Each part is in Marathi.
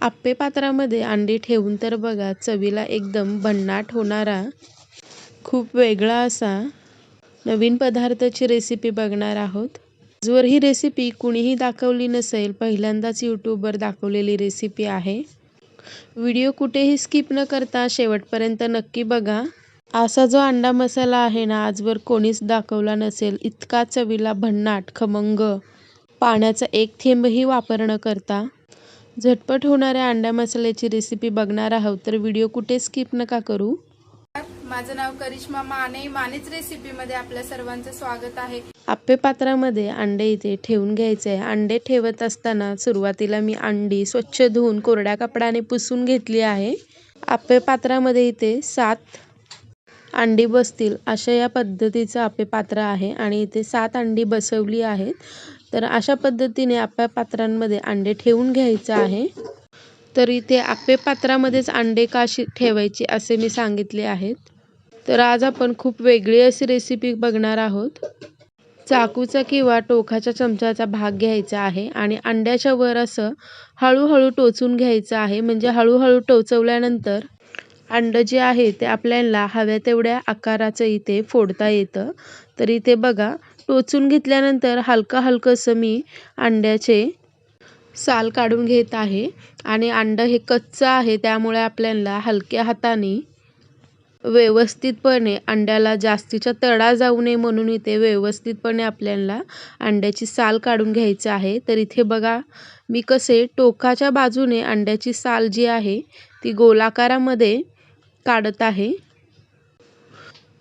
आप्पे पात्रामध्ये अंडी ठेवून तर बघा चवीला एकदम भन्नाट होणारा खूप वेगळा असा नवीन पदार्थाची रेसिपी बघणार आहोत. आजवर ही रेसिपी कुणीही दाखवली नसेल पहिल्यांदाच यूट्यूबवर दाखवलेली रेसिपी आहे. व्हिडिओ कुठेही स्किप न करता शेवटपर्यंत नक्की बघा. असा जो अंडा मसाला आहे ना आजवर कोणीच दाखवला नसेल इतका चवीला भन्नाट खमंग. पाण्याचा एक थेंबही वापर न करता. झटपट होणाऱ्या अंडा मसाल्याची रेसिपी बघणार आहोत तर व्हिडिओ कुठे स्किप नका करू. माझं नाव करिश्मा माने. मानेच रेसिपीमध्ये आपल्या सर्वांचं स्वागत आहे. आप्पे पात्रामध्ये अंडे इथे ठेवून घ्यायचे आहे. अंडे ठेवत असताना सुरुवातीला मी अंडी स्वच्छ धुवून कोरड्या कपड्याने पुसून घेतली आहे. आप्पे पात्रामध्ये इथे सात अंडी बसतील अशा या पद्धतीचं आप्पे पात्र आहे आणि इथे सात अंडी बसवली आहेत. तर अशा पद्धतीने आप्या पात्रांमध्ये अंडे ठेवून घ्यायचं आहे. तर इथे आप्पे पात्रामध्येच अंडे काशी ठेवायची असे मी सांगितले आहेत. तर आज आपण खूप वेगळी अशी रेसिपी बघणार आहोत. चाकूचा किंवा टोकाच्या चमचाचा भाग घ्यायचा आहे आणि अंड्याच्या वर असं हळूहळू टोचून घ्यायचं आहे. म्हणजे हळूहळू टोचवल्यानंतर अंडं जे आहे ते आपल्याला हव्या तेवढ्या आकाराचं इथे फोडता येतं. तर इथे बघा टोचून घेतल्यानंतर हलकं हलकंसं मी अंड्याचे साल काढून घेत आहे. आणि अंडं हे कच्चं आहे त्यामुळे आपल्याला हलक्या हाताने व्यवस्थितपणे अंड्याला जास्तीचा तडा जाऊ नये म्हणून इथे व्यवस्थितपणे आपल्याला अंड्याची साल काढून घ्यायचं आहे. तर इथे बघा मी कसे टोकाच्या बाजूने अंड्याची साल जी आहे ती गोलाकारामध्ये काढत आहे.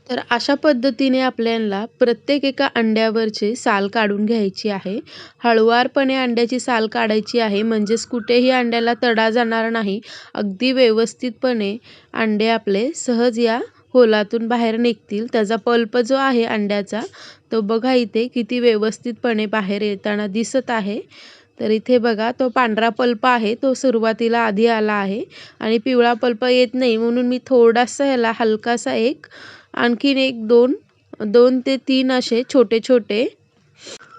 तर अशा पद्धतीने आपल्याला प्रत्येक एका अंड्यावरचे साल काढून घ्यायची आहे. हळुवारपणे अंड्याची साल काढायची आहे. म्हणजेच कुठेही अंड्याला तडा जाणार नाही. अगदी व्यवस्थितपणे अंडे आपले सहज या होलातून बाहेर निघतील. त्याचा पल्प जो आहे अंड्याचा तो बघा इथे किती व्यवस्थितपणे बाहेर येताना दिसत आहे. तर इथे बघा तो पांढरा पल्प आहे. तो सुरुवातीला आधी आला आहे आणि पिवळा पल्प येत नाही. म्हणून मी थोडासा ह्याला हलकासा एक आणखीन एक दोन दोन ते तीन असे छोटे छोटे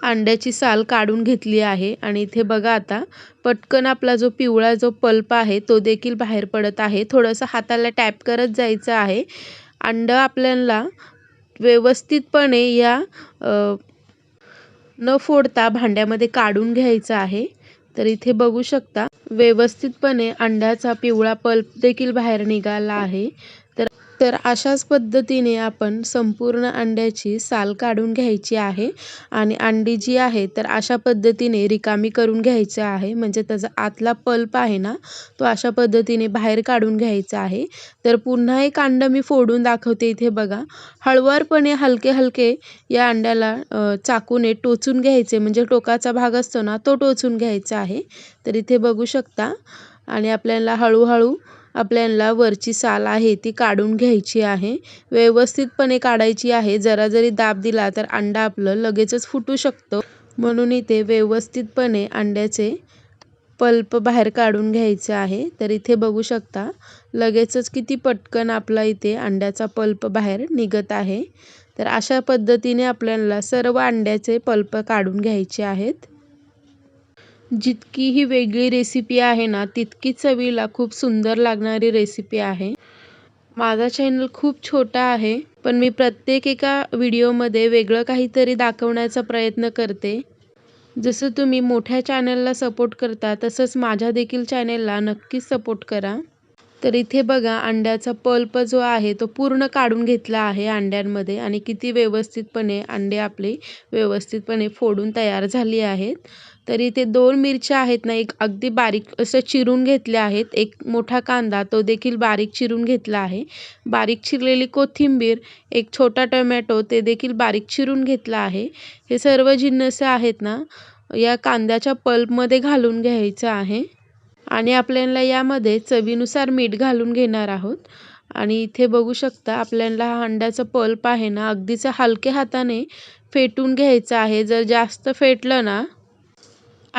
अंड्याची साल काढून घेतली आहे. आणि इथे बघा आता पटकन आपला जो पिवळा जो पल्प आहे तो देखील बाहेर पडत आहे. थोडंसं हाताला टॅप करत जायचं आहे. अंडं आपल्याला व्यवस्थितपणे या न फोडता भांड्यामध्ये काढून घ्यायचं आहे. तर इथे बघू शकता व्यवस्थितपणे अंड्याचा पिवळा पल्प देखील बाहेर निघाला आहे. तर अशाच पद्धतीने आपण संपूर्ण अंड्याची साल काढून घ्यायची आहे आणि अंडी जी आहे तर अशा पद्धतीने रिकामी करून घ्यायचं आहे. म्हणजे त्याचा आतला पल्प आहे ना तो अशा पद्धतीने बाहेर काढून घ्यायचा आहे. तर पुन्हा एक अंड मी फोडून दाखवते इथे बघा. हळुवारपणे हलके हलके या अंड्याला चाकूने टोचून घ्यायचे. म्हणजे टोकाचा भाग असतो ना तो टोचून घ्यायचा आहे. तर इथे बघू शकता. आणि आपल्याला हळूहळू आपल्याला वरची साल आहे ती काढून घ्यायची आहे. व्यवस्थितपणे काढायची आहे. जरा जरी दाब दिला तर अंडा आपलं लगेचच फुटू शकतं. म्हणून इथे व्यवस्थितपणे अंड्याचे पल्प बाहेर काढून घ्यायचं आहे. तर इथे बघू शकता लगेचच किती पटकन आपला इथे अंड्याचा पल्प बाहेर निघत आहे. तर अशा पद्धतीने आपल्याला सर्व अंड्याचे पल्प काढून घ्यायचे आहेत. जितकी ही वेगळी रेसिपी आहे ना तितकी चवीला खूप सुंदर लागणारी रेसिपी आहे. माझा चॅनल खूप छोटा आहे पण मी प्रत्येक एका व्हिडिओमध्ये वेगळं काहीतरी दाखवण्याचा प्रयत्न करते. जसं तुम्ही मोठ्या चॅनलला सपोर्ट करता तसंच माझ्या देखील चॅनलला नक्कीच सपोर्ट करा. तर इथे बघा अंड्याचा पल्प जो आहे तो पूर्ण काढून घेतला आहे अंड्यांमध्ये आणि किती व्यवस्थितपणे अंडे आपले व्यवस्थितपणे फोडून तयार झाली आहेत. तर इथे दोन मिरच्या आहेत ना एक अगदी बारीक असं चिरून घेतल्या आहेत. एक मोठा कांदा तो देखील बारीक चिरून घेतला आहे. बारीक चिरलेली कोथिंबीर एक छोटा टोमॅटो ते देखील बारीक चिरून घेतला आहे. हे सर्व जिन्नस आहेत ना या कांद्याच्या पल्पमध्ये घालून घ्यायचं आहे. आणि आपल्याला यामध्ये चवीनुसार मीठ घालून घेणार आहोत. आणि इथे बघू शकता आपल्याला हा अंड्याचा पल्प आहे ना अगदीच हलक्या हाताने फेटून घ्यायचा आहे. जर जास्त फेटलं ना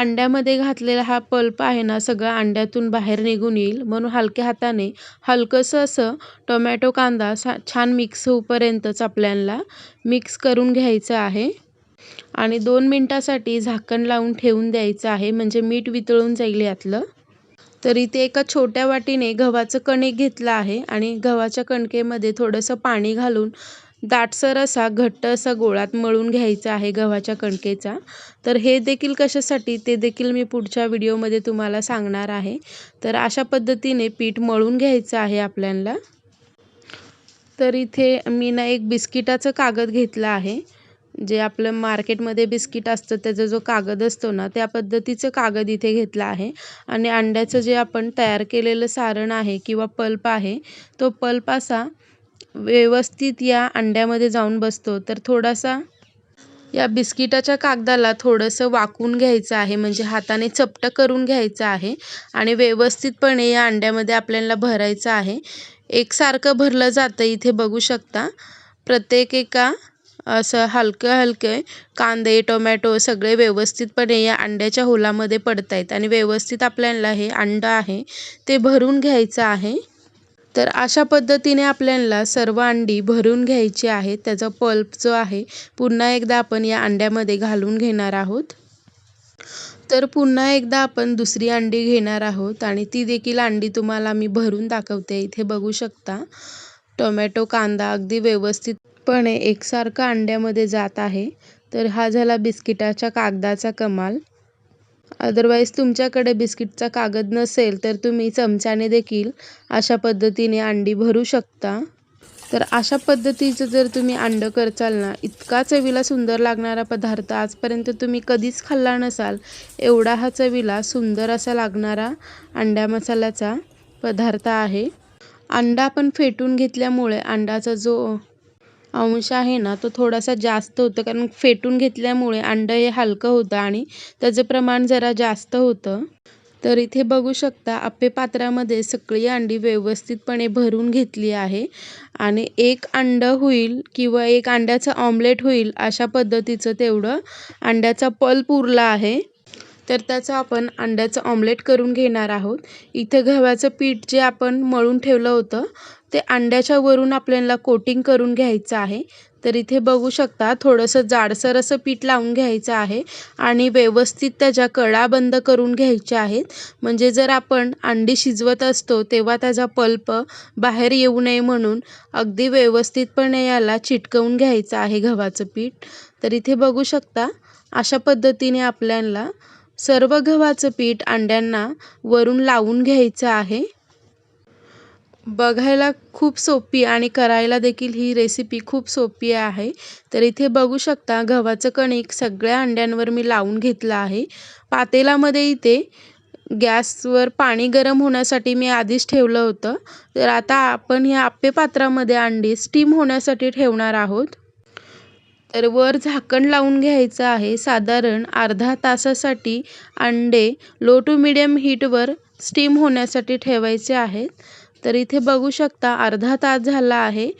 अंड्यामध्ये घातलेला हा पल्प आहे ना सगळं अंड्यातून बाहेर निघून येईल. म्हणून हलक्या हाताने हलकंसं असं टोमॅटो कांदा सा छान मिक्स होईपर्यंतच आपल्याला मिक्स करून घ्यायचं आहे. आणि दोन मिनटासाठी झाकण लावून ठेवून द्यायचं आहे म्हणजे मीठ वितळून जाईल यातलं. तर इथे एका छोट्या वाटीने गव्हाचं कणिक घेतलं आहे आणि गव्हाच्या कणकेमध्ये थोडंसं पाणी घालून दाटसर असा घट्ट असा गोळात मळून घ्यायचा आहे गव्हाच्या कणकेचा. तर हे देखील कशासाठी ते देखील मी पुढच्या व्हिडिओमध्ये तुम्हाला सांगणार आहे. तर अशा पद्धतीने पीठ मळून घ्यायचं आहे आपल्याला. तर इथे मी ना एक बिस्किटाचं कागद घेतलं आहे. जे आपलं मार्केटमध्ये बिस्किट असतं त्याचा जो कागद असतो ना त्या पद्धतीचं कागद इथे घेतला आहे. आणि अंड्याचं जे आपण तयार केलेलं सारण आहे किंवा पल्प आहे तो पल्प असा व्यवस्थित या अंड्यामध्ये जाऊन बसतो. तर थोडासा या बिस्किटाच्या कागदाला थोडंसं वाकून घ्यायचं आहे. म्हणजे हाताने चपटं करून घ्यायचं आहे. आणि व्यवस्थितपणे या अंड्यामध्ये आपल्याला भरायचं आहे. एकसारखं भरलं जातं इथे बघू शकता. प्रत्येक एका असं हलकं हलकं कांदे टोमॅटो सगळे व्यवस्थितपणे या अंड्याच्या होलामध्ये पडत आहेत आणि व्यवस्थित आपल्याला हे अंडं आहे ते भरून घ्यायचं आहे. तर अशा पद्धतीने आपल्याला सर्व अंडी भरून घ्यायची आहे. त्याचा पल्प जो आहे पुन्हा एकदा आपण या अंड्यामध्ये घालून घेणार आहोत. तर पुन्हा एकदा आपण दुसरी अंडी घेणार आहोत आणि ती देखील अंडी तुम्हाला मी भरून दाखवते. इथे बघू शकता टोमॅटो कांदा अगदी व्यवस्थितपणे एकसारखा अंड्यामध्ये जात आहे. तर हा झाला बिस्किटाच्या कागदाचा कमाल. अदरवाईज तुमच्याकडे बिस्किटचा कागद नसेल तर तुम्ही चमच्याने देखील अशा पद्धतीने अंडी भरू शकता. तर अशा पद्धतीचं जर तुम्ही अंडं करचाल ना इतका चवीला सुंदर लागणारा पदार्थ आजपर्यंत तुम्ही कधीच खाल्ला नसाल एवढा हा चवीला सुंदर असा लागणारा अंड्या मसाल्याचा पदार्थ आहे. अंडा आपण फेटून घेतल्यामुळे अंड्याचा जो अंश आहे ना तो थोडासा जास्त होतं. कारण फेटून घेतल्यामुळे अंडं हे हलकं होतं आणि त्याचं प्रमाण जरा जास्त होतं. तर इथे बघू शकता आप्पे पात्रामध्ये सगळी अंडी व्यवस्थितपणे भरून घेतली आहे. आणि एक अंडं होईल किंवा एक अंड्याचं ऑमलेट होईल अशा पद्धतीचं तेवढं अंड्याचा पल्प उरला आहे. तर त्याचं आपण अंड्याचं ऑमलेट करून घेणार आहोत. इथे गव्हाचं पीठ जे आपण मळून ठेवलं होतं ते अंड्याच्या वरून आपल्याला कोटिंग करून घ्यायचं आहे. तर इथे बघू शकता थोडंसं जाडसर असं पीठ लावून घ्यायचं आहे आणि व्यवस्थित त्याच्या कडा बंद करून घ्यायच्या आहेत. म्हणजे जर आपण अंडी शिजवत असतो तेव्हा त्याचा पल्प बाहेर येऊ नये म्हणून अगदी व्यवस्थितपणे याला चिटकवून घ्यायचं आहे गव्हाचं पीठ. तर इथे बघू शकता अशा पद्धतीने आपल्याला सर्व गव्हाचं पीठ अंड्यांना वरून लावून घ्यायचं आहे. बघायला खूप सोपी आणि करायला देखील ही रेसिपी खूप सोपी आहे. तर इथे बघू शकता गव्हाचं कणिक सगळ्या अंड्यांवर मी लावून घेतलं आहे. पातेलामध्ये इथे गॅसवर पाणी गरम होण्यासाठी मी आधीच ठेवलं होतं. तर आता आपण ह्या आप्पे पात्रामध्ये अंडी स्टीम होण्यासाठी ठेवणार आहोत. तर वर झाकण लावून घ्यायचं आहे. साधारण अर्धा तासासाठी अंडे लो टू मिडियम हीटवर स्टीम होण्यासाठी ठेवायचे आहेत. तर इथे बघू शकता अर्धा तास झाला आहे.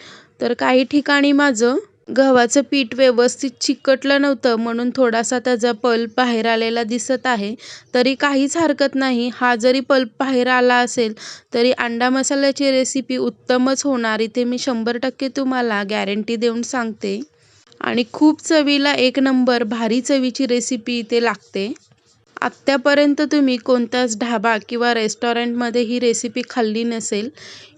तर काही ठिकाणी माझं गव्हाचं पीठ व्यवस्थित चिकटलं नव्हतं म्हणून थोडासा त्याचा पल्प बाहेर आलेला दिसत आहे. तरी काहीच हरकत नाही. हा जरी पल्प बाहेर आला असेल तरी अंडा मसाल्याची रेसिपी उत्तमच होणार. इथे मी शंभर टक्के तुम्हाला गॅरंटी देऊन सांगते. आणि खूप चवीला एक नंबर भारी चवीची रेसिपी इथे लागते. आत्तापर्यंत तुम्ही कोणताच ढाबा किंवा रेस्टॉरंटमध्ये ही रेसिपी खाल्ली नसेल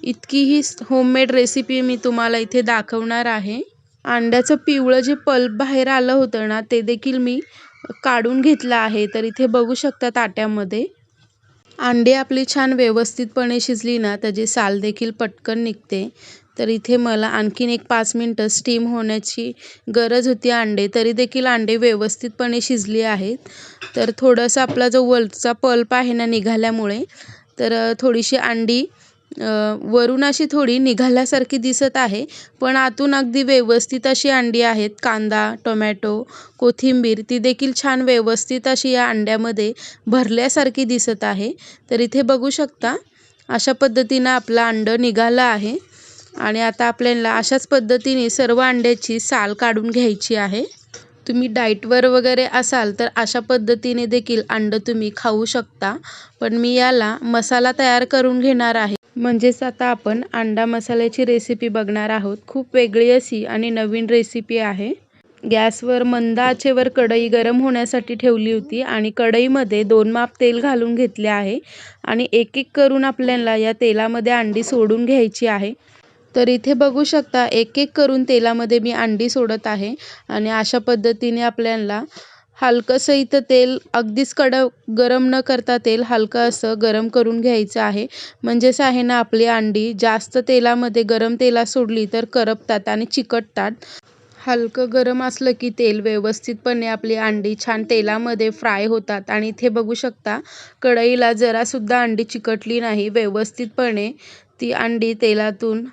इतकी ही होममेड रेसिपी मी तुम्हाला इथे दाखवणार आहे. अंड्याचं पिवळं जे पल्प बाहेर आलं होतं ना ते देखील मी काढून घेतलं आहे. तर इथे बघू शकता ताट्यामध्ये अंडी आपली छान व्यवस्थितपणे शिजली ना त्याची साल देखील पटकन निघते. तर इथे मला आणखीन एक पाच मिनटं स्टीम होण्याची गरज होती अंडे. तरी देखील अंडे व्यवस्थितपणे शिजली आहेत. तर थोडासा आपला जो वरचा पल्प आहे ना निघाल्यामुळे तर थोडीशी अंडी वरून अशी थोडी निघाल्यासारखी दिसत आहे. पण आतून अगदी व्यवस्थित अशी अंडी आहेत. कांदा टोमॅटो कोथिंबीर ती देखील छान व्यवस्थित अशी या अंड्यामध्ये भरल्यासारखी दिसत आहे. तर इथे बघू शकता अशा पद्धतीनं आपलं अंडं निघालं आहे. आणि आता आपल्याला अशाच पद्धतीने सर्व अंड्याची साल काढून घ्यायची आहे. तुम्ही डाईटवर वगैरे असाल तर अशा पद्धतीने देखील अंडं तुम्ही खाऊ शकता. पण मी याला मसाला तयार करून घेणार आहे. म्हणजेच आता आपण अंडा मसाल्याची रेसिपी बघणार आहोत. खूप वेगळी अशी आणि नवीन रेसिपी आहे. गॅसवर मंद आचेवर कढई गरम होण्यासाठी ठेवली होती आणि कढईमध्ये दोन माप तेल घालून घेतले आहे. आणि एक एक करून आपल्याला या तेलामध्ये अंडी सोडून घ्यायची आहे. तर इथे बघू शकता एक एक करून तेलामध्ये मी अंडी सोडत आहे. आणि अशा पद्धतीने आपल्याला हलकंसं इथं तेल अगदीच कडक गरम न करता तेल हलकं असं गरम करून घ्यायचं आहे. म्हणजेच आहे ना आपली अंडी जास्त तेलामध्ये गरम तेलात सोडली तर करपतात आणि चिकटतात. हलकं गरम असलं की तेल व्यवस्थितपणे आपली अंडी छान तेलामध्ये फ्राय होतात. आणि इथे बघू शकता कढईला जरासुद्धा अंडी चिकटली नाही. व्यवस्थितपणे ती अंडी तेलातून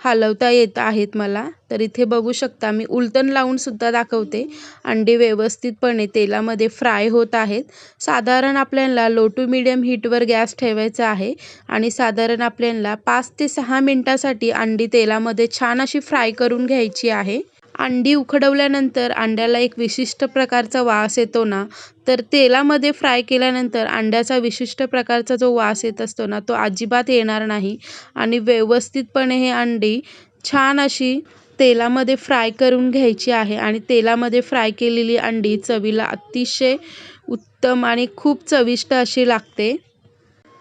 हलवता येत आहेत मला. तर इथे बघू शकता मी उलटण लावून सुद्धा दाखवते. अंडी व्यवस्थितपणे तेलामध्ये फ्राय होत आहेत. साधारण आपल्याला लो टू मिडियम हीटवर गॅस ठेवायचा आहे आणि साधारण आपल्याला पाच ते सहा मिनटासाठी अंडी तेलामध्ये छान अशी फ्राय करून घ्यायची आहे. अंडी उकडवल्यानंतर अंड्याला एक विशिष्ट प्रकारचा वास येतो ना तर तेलामध्ये फ्राय केल्यानंतर अंड्याचा विशिष्ट प्रकारचा जो वास येत असतो ना तो अजिबात येणार नाही. आणि व्यवस्थितपणे हे अंडी छान अशी तेलामध्ये फ्राय करून घ्यायची आहे. आणि तेलामध्ये फ्राय केलेली अंडी चवीला अतिशय उत्तम आणि खूप चविष्ट अशी लागते.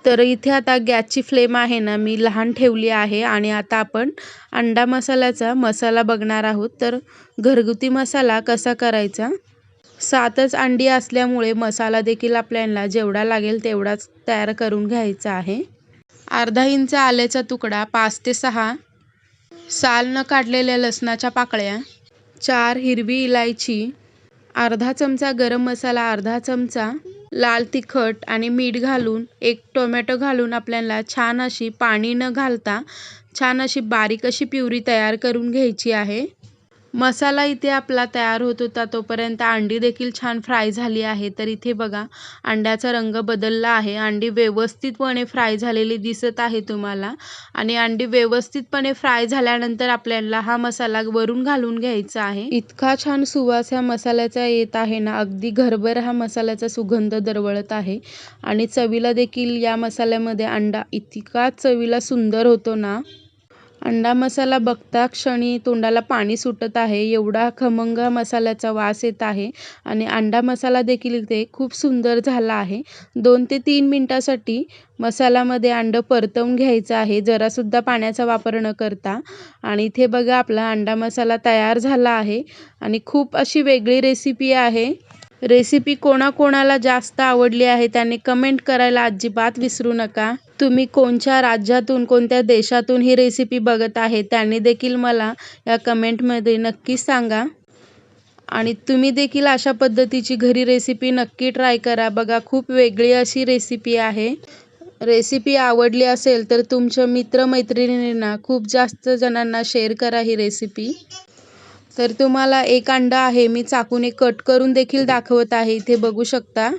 तर इथे आता गॅसची फ्लेम आहे ना मी लहान ठेवली आहे आणि आता आपण अंडा मसाल्याचा मसाला बघणार आहोत. तर घरगुती मसाला कसा करायचा? सातच अंडी असल्यामुळे मसाला देखील आपल्याला जेवढा लागेल तेवढाच तयार करून घ्यायचा आहे. अर्धा इंच आल्याचा तुकडा पाच ते सहा. साल न काढलेल्या लसणाच्या पाकळ्या चार हिरवी इलायची अर्धा चमचा गरम मसाला अर्धा चमचा लाल तिखट आणि मीठ घालून एक टोमॅटो घालून आपल्याला छान अशी पाणी न घालता छान अशी बारीक अशी प्युरी तयार करून घ्यायची आहे. मसाला इथे आपला तयार होत होता तोपर्यंत अंडी देखील छान फ्राय झाली आहे. तर इथे बघा अंड्याचा रंग बदलला आहे. अंडी व्यवस्थितपणे फ्राय झालेली दिसत आहे तुम्हाला. आणि अंडी व्यवस्थितपणे फ्राय झाल्यानंतर आपल्याला हा मसाला वरून घालून घ्यायचा आहे. इतका छान सुवास ह्या मसाल्याचा येत आहे ना अगदी घरभर हा मसाल्याचा सुगंध दरवळत आहे. आणि चवीला देखील या मसाल्यामध्ये अंडा इतका चवीला सुंदर होतो ना. अंडा मसाला बघता क्षणी तोंडाला पाणी सुटत आहे. एवढा खमंग मसाल्याचा वास येत आहे आणि अंडा मसाला देखील इथे खूप सुंदर झाला आहे. दोन ते तीन मिनटासाठी मसाल्यामध्ये अंडं परतवून घ्यायचं आहे. जरासुद्धा पाण्याचा वापर न करता. आणि इथे बघा आपला अंडा मसाला तयार झाला आहे. आणि खूप अशी वेगळी रेसिपी आहे. रेसिपी कोणाकोणाला जास्त आवडली आहे त्याने कमेंट करायला अजिबात विसरू नका. तुम्ही कोणत्या राज्यातून कोणत्या देशातून ही रेसिपी बघत आहे त्यांनी देखील मला या कमेंटमध्ये नक्कीच सांगा. आणि तुम्ही देखील अशा पद्धतीची घरी रेसिपी नक्की ट्राय करा. बघा खूप वेगळी अशी रेसिपी आहे. रेसिपी आवडली असेल तर तुमच्या मित्रमैत्रिणींना खूप जास्त जणांना शेअर करा ही रेसिपी. तर तुम्हाला एक अंडा आहे मी चाकूने कट करून देखील दाखवत आहे. इथे बघू शकता.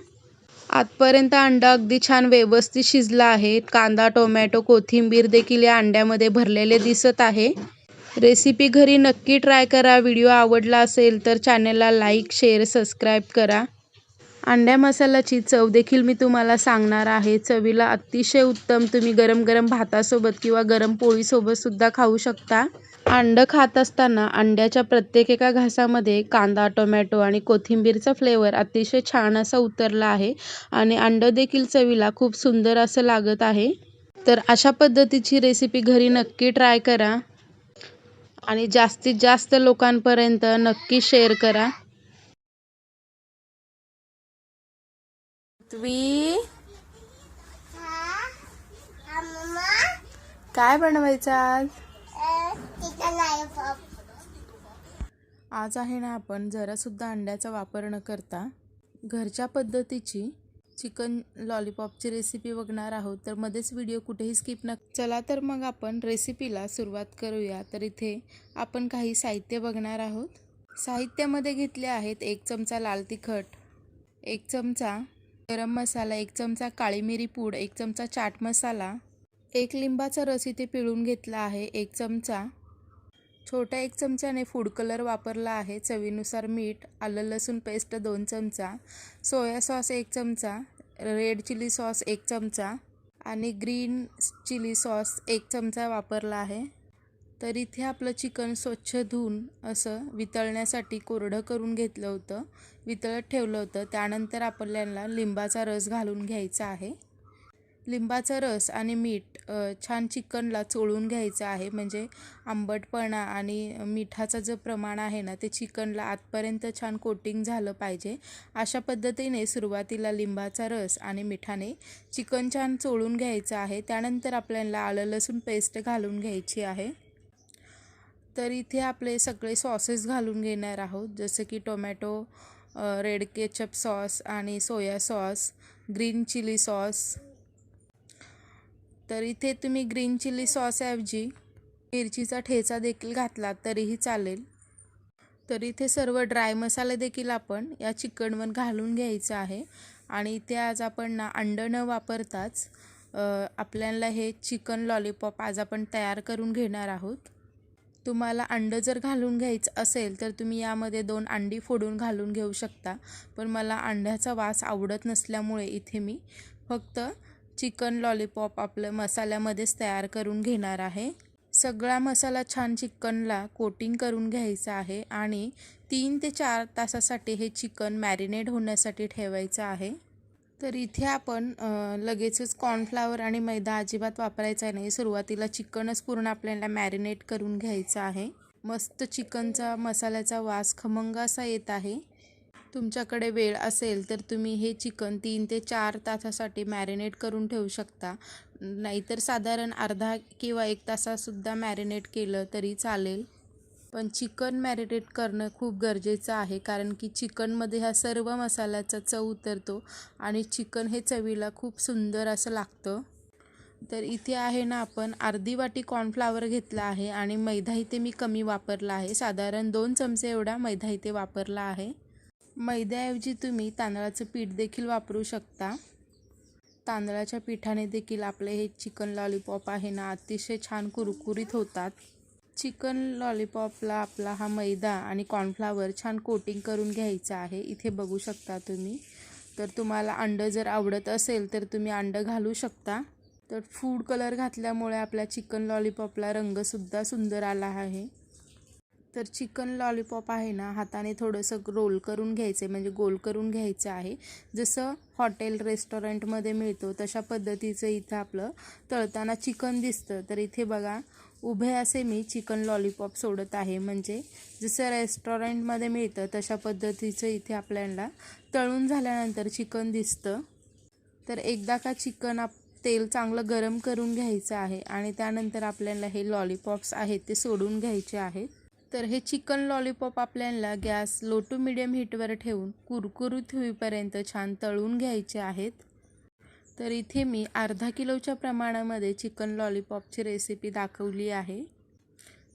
आतपर्यंत अंडा अगदी छान व्यवस्थित शिजला आहे. कांदा टोमॅटो कोथिंबीर देखील या अंड्यामध्ये भरलेले दिसत आहे. रेसिपी घरी नक्की ट्राय करा. व्हिडिओ आवडला असेल तर चॅनलला लाईक शेअर सबस्क्राईब करा. अंड्या मसाल्याची चव देखील मी तुम्हाला सांगणार आहे. चवीला अतिशय उत्तम. तुम्ही गरम गरम भातासोबत किंवा गरम पोळीसोबत सुद्धा खाऊ शकता. अंडं खात असताना अंड्याच्या प्रत्येक एका घासामध्ये कांदा टोमॅटो आणि कोथिंबीरचा फ्लेवर अतिशय छान असा उतरला आहे आणि अंडं देखील चवीला खूप सुंदर असं लागत आहे. तर अशा पद्धतीची रेसिपी घरी नक्की ट्राय करा आणि जास्तीत जास्त लोकांपर्यंत नक्की शेअर करा. काय बनवायचं आज? आज आहे ना आपण जरासुद्धा अंड्याचा वापर न करता घरच्या पद्धतीची चिकन लॉलीपॉपची रेसिपी बघणार आहोत. तर मध्येच व्हिडिओ कुठेही स्किप न चला तर मग आपण रेसिपीला सुरुवात करूया. तर इथे आपण काही साहित्य बघणार आहोत. साहित्यामध्ये घेतले आहेत एक चमचा लाल तिखट एक चमचा गरम मसाला एक चमचा काळी मिरी पूड एक चमचा चाट मसाला एक लिंबाचा रस इथे पिळून घेतला आहे एक चमचा छोट्या एक चमच्याने फूड कलर वापरला आहे. चवीनुसार मीठ आलं लसूण पेस्ट दोन चमचा सोया सॉस एक चमचा रेड चिली सॉस एक चमचा आणि ग्रीन चिली सॉस एक चमचा वापरला आहे. तर इथे आपलं चिकन स्वच्छ धुवून असं वितळण्यासाठी कोरडं करून घेतलं होतं वितळत ठेवलं होतं. त्यानंतर आपल्याला लिंबाचा रस घालून घ्यायचा आहे. लिंबाचा रस आणि मीठ छान चिकनला चोळून घ्यायचं आहे. म्हणजे आंबटपणा आणि मिठाचं जे प्रमाण आहे ना ते चिकनला आतपर्यंत छान कोटिंग झालं पाहिजे. अशा पद्धतीने सुरुवातीला लिंबाचा रस आणि मिठाने चिकन छान चोळून घ्यायचं आहे. त्यानंतर आपल्याला आलं लसूण पेस्ट घालून घ्यायची आहे. तर इथे आपले सगळे सॉसेस घालून घेणार आहोत. जसं की टोमॅटो रेड केचप सॉस आणि soya sauce green chilli sauce तर इथे तुम्ही ग्रीन चिली सॉसऐवजी मिरचीचा ठेचा देखील घातला तरीही चालेल. तर इथे सर्व ड्राय मसाले देखील आपण या चिकनवर घालून घ्यायचं आहे. आणि इथे आज आपण ना अंड न वापरताच आपल्याला हे चिकन लॉलीपॉप आज आपण तयार करून घेणार आहोत. तुम्हाला अंडं जर घालून घ्यायचं असेल तर तुम्ही यामध्ये दोन अंडी फोडून घालून घेऊ शकता. पण मला अंड्याचा वास आवडत नसल्यामुळे इथे मी फक्त चिकन लॉलीपॉप आपलं मसाल्यामध्येच तयार करून घेणार आहे. सगळा मसाला छान चिकनला कोटिंग करून घ्यायचा आहे आणि तीन ते चार तासासाठी हे चिकन मॅरिनेट होण्यासाठी ठेवायचं आहे. तर इथे आपण लगेचच कॉर्नफ्लावर आणि मैदा अजिबात वापरायचा नाही. सुरुवातीला चिकनच पूर्ण आपल्याला मॅरिनेट करून घ्यायचं आहे. मस्त चिकनचा मसाल्याचा वास खमंग असा येत आहे. तुमच्याकडे वेळ असेल तर तुम्ही हे चिकन तीन ते चार तासासाठी मॅरिनेट करून ठेवू शकता. नाहीतर साधारण अर्धा किंवा एक तासासुद्धा मॅरिनेट केलं तरी चालेल. पण चिकन मॅरिनेट करणं खूप गरजेचं आहे कारण की चिकनमध्ये ह्या सर्व मसाल्याचा चव उतरतो आणि चिकन हे चवीला खूप सुंदर असं लागतं. तर इथे आहे ना आपण अर्धी वाटी कॉर्नफ्लावर घेतला आहे आणि मैदा इथे मी कमी वापरला आहे. साधारण दोन चमचे एवढा मैदा इथे वापरला आहे. मैद्याऐवजी तुम्ही तांदळाचं पीठ देखील वापरू शकता. तांदळाच्या पिठाने देखील आपले हे चिकन लॉलीपॉप आहे ना अतिशय छान कुरकुरीत होतात. चिकन लॉलीपॉपला आपला हा मैदा आणि कॉर्नफ्लावर छान कोटिंग करून घ्यायचा आहे. इथे बघू शकता तुम्ही. तर तुम्हाला अंडं जर आवडत असेल तर तुम्ही अंडं घालू शकता. तर फूड कलर घातल्यामुळे आपल्या चिकन लॉलीपॉपला रंगसुद्धा सुंदर आला आहे. तर चिकन लॉलीपॉप आहे ना हाताने थोडंसं रोल करून घ्यायचे म्हणजे गोल करून घ्यायचं आहे. जसं हॉटेल रेस्टॉरंटमध्ये मिळतो तशा पद्धतीचं इथं आपलं तळताना चिकन दिसतं. तर इथे बघा उभे असे मी चिकन लॉलीपॉप सोडत आहे. म्हणजे जसं रेस्टॉरंटमध्ये मिळतं तशा पद्धतीचं इथे आपल्याला तळून झाल्यानंतर चिकन दिसतं. तर एकदा का चिकन आप तेल चांगलं गरम करून घ्यायचं आहे आणि त्यानंतर आपल्याला हे लॉलीपॉप्स आहेत ते सोडून घ्यायचे आहेत. तर हे चिकन लॉलीपॉप आपल्याला गॅस लो टू मिडियम हीटवर ठेवून कुरकुरीत होईपर्यंत छान तळून घ्यायचे आहेत. तर इथे मी अर्धा किलोच्या प्रमाणामध्ये चिकन लॉलीपॉपची रेसिपी दाखवली आहे.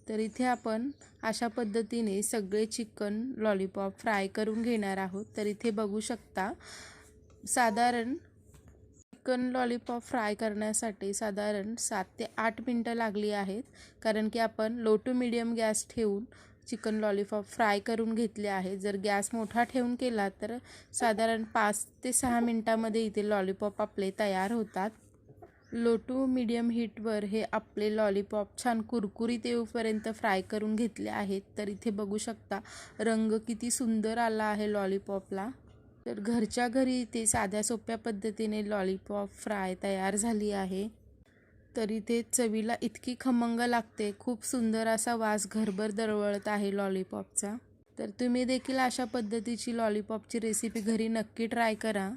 तर इथे आपण अशा पद्धतीने सगळे चिकन लॉलीपॉप फ्राय करून घेणार आहोत. तर इथे बघू शकता साधारण चिकन लॉलीपॉप फ्राय करण्यासाठी साधारण सात ते आठ मिनटं लागली आहेत. कारण की आपण लो टू मिडियम गॅस ठेवून चिकन लॉलीपॉप फ्राय करून घेतले आहे जर गॅस मोठा ठेवून केला तर साधारण पाच ते सहा मिनटामध्ये इथे लॉलीपॉप आपले तयार होतात. लो टू मिडियम हीटवर हे आपले लॉलीपॉप छान कुरकुरीत येऊपर्यंत फ्राय करून घेतले आहेत. तर इथे बघू शकता रंग किती सुंदर आला आहे लॉलीपॉपला तर घरच्या घरी ते साध्या सोप्या पद्धतीने लॉलीपॉप फ्राय तयार झाली आहे. तर इथे चवीला इतकी खमंग लागते. खूप सुंदर असा वास घरभर दरवळत आहे लॉलीपॉपचा तर तुम्ही देखील अशा पद्धतीची लॉलीपॉपची रेसिपी घरी नक्की ट्राय करा.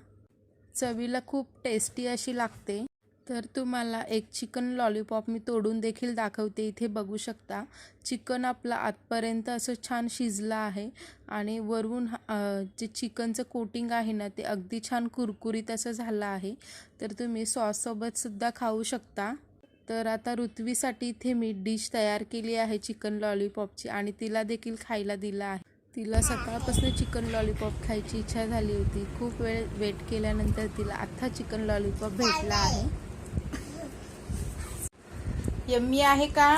चवीला खूप टेस्टी अशी लागते. तर तुम्हाला एक चिकन लॉलीपॉप मी तोडून देखील दाखवते. इथे बघू शकता चिकन आपलं आतपर्यंत असं छान शिजलं आहे आणि वरून जे चिकनचं कोटिंग आहे ना ते अगदी छान कुरकुरीत असं झालं आहे. तर तुम्ही सॉससोबतसुद्धा खाऊ शकता. तर आता ऋत्वीसाठी इथे मी डिश तयार केली आहे चिकन लॉलीपॉपची आणि तिला देखील खायला दिलं आहे. तिला सकाळपासून चिकन लॉलीपॉप खायची इच्छा झाली होती. खूप वेळ वेट केल्यानंतर तिला आत्ता चिकन लॉलीपॉप भेटला आहे. यम्मी आहे का?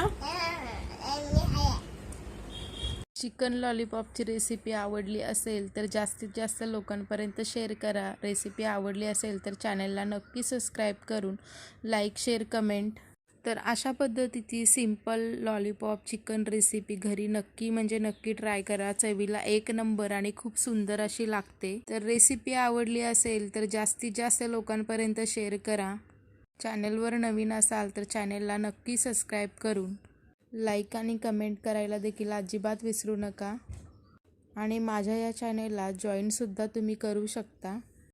चिकन लॉलीपॉपची रेसिपी आवडली असेल तर जास्तीत जास्त लोकांपर्यंत शेअर करा. रेसिपी आवडली असेल तर चॅनलला नक्की सबस्क्राईब करून लाईक शेअर कमेंट तर अशा पद्धतीची सिंपल लॉलीपॉप चिकन रेसिपी घरी नक्की म्हणजे नक्की ट्राय करा. चवीला एक नंबर आणि खूप सुंदर अशी लागते. तर रेसिपी आवडली असेल तर जास्तीत जास्त लोकांपर्यंत शेअर करा. चॅनलवर नवीन असाल तर चॅनेलला नक्की सबस्क्राईब करून लाईक आणि कमेंट करायला देखील अजिबात विसरू नका. आणि माझ्या या चॅनेलला जॉईनसुद्धा तुम्ही करू शकता.